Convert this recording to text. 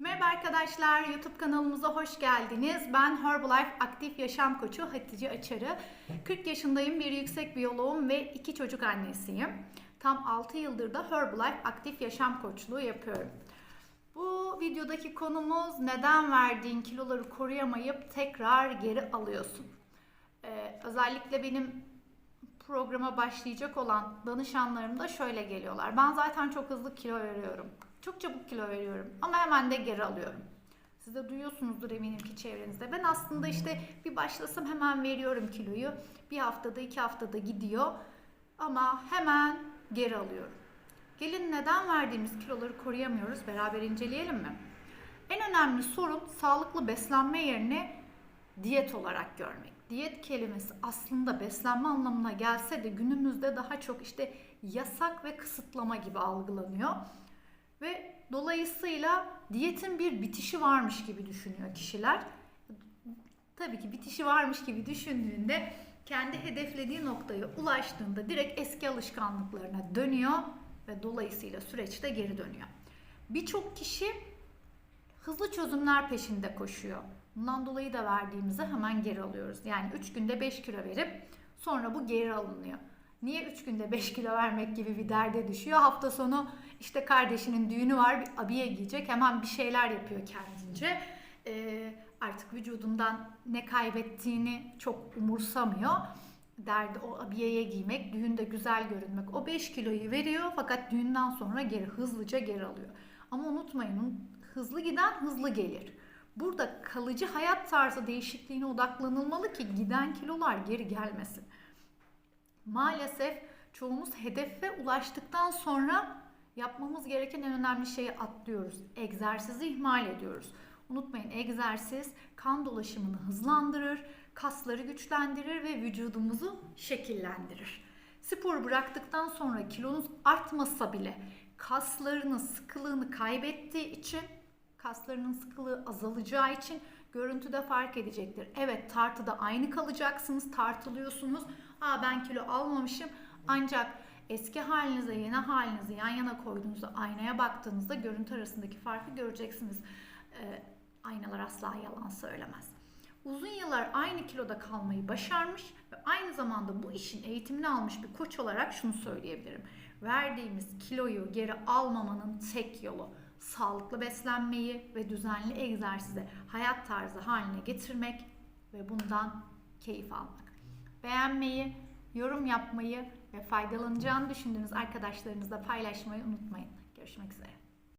Merhaba arkadaşlar, YouTube kanalımıza hoş geldiniz. Ben Herbalife Aktif Yaşam Koçu Hatice Açarı. 40 yaşındayım, bir yüksek biyoloğum ve iki çocuk annesiyim. Tam 6 yıldır da Herbalife Aktif Yaşam Koçluğu yapıyorum. Bu videodaki konumuz neden verdiğin kiloları koruyamayıp tekrar geri alıyorsun? Ee, özellikle benim programa başlayacak olan danışanlarım da şöyle geliyorlar. Ben zaten çok hızlı kilo veriyorum. Çok çabuk kilo veriyorum ama hemen de geri alıyorum. Siz de duyuyorsunuzdur eminim ki çevrenizde. Ben aslında işte bir başlasam hemen veriyorum kiloyu. Bir haftada iki haftada gidiyor ama hemen geri alıyorum. Gelin neden verdiğimiz kiloları koruyamıyoruz beraber inceleyelim mi? En önemli sorun sağlıklı beslenme yerine diyet olarak görmek. Diyet kelimesi aslında beslenme anlamına gelse de günümüzde daha çok işte yasak ve kısıtlama gibi algılanıyor. Ve dolayısıyla diyetin bir bitişi varmış gibi düşünüyor kişiler. Tabii ki bitişi varmış gibi düşündüğünde kendi hedeflediği noktaya ulaştığında direkt eski alışkanlıklarına dönüyor ve dolayısıyla süreçte geri dönüyor. Birçok kişi hızlı çözümler peşinde koşuyor. Bundan dolayı da verdiğimizi hemen geri alıyoruz. Yani 3 günde 5 kilo verip sonra bu geri alınıyor. Niye 3 günde 5 kilo vermek gibi bir derde düşüyor? Hafta sonu işte kardeşinin düğünü var bir abiye giyecek hemen bir şeyler yapıyor kendince. Ee, artık vücudundan ne kaybettiğini çok umursamıyor. Derdi o abiyeye giymek, düğünde güzel görünmek. O 5 kiloyu veriyor fakat düğünden sonra geri hızlıca geri alıyor. Ama unutmayın hızlı giden hızlı gelir. Burada kalıcı hayat tarzı değişikliğine odaklanılmalı ki giden kilolar geri gelmesin. Maalesef çoğumuz hedefe ulaştıktan sonra yapmamız gereken en önemli şeyi atlıyoruz. Egzersizi ihmal ediyoruz. Unutmayın egzersiz kan dolaşımını hızlandırır, kasları güçlendirir ve vücudumuzu şekillendirir. Spor bıraktıktan sonra kilonuz artmasa bile kaslarının sıkılığını kaybettiği için kaslarının sıkılığı azalacağı için görüntüde fark edecektir. Evet tartıda aynı kalacaksınız, tartılıyorsunuz. Aa ben kilo almamışım ancak eski halinize yeni halinizi yan yana koyduğunuzda aynaya baktığınızda görüntü arasındaki farkı göreceksiniz. Ee, aynalar asla yalan söylemez. Uzun yıllar aynı kiloda kalmayı başarmış ve aynı zamanda bu işin eğitimini almış bir koç olarak şunu söyleyebilirim. Verdiğimiz kiloyu geri almamanın tek yolu sağlıklı beslenmeyi ve düzenli egzersize hayat tarzı haline getirmek ve bundan keyif almak. Beğenmeyi, yorum yapmayı ve faydalanacağını düşündüğünüz arkadaşlarınızla paylaşmayı unutmayın. Görüşmek üzere.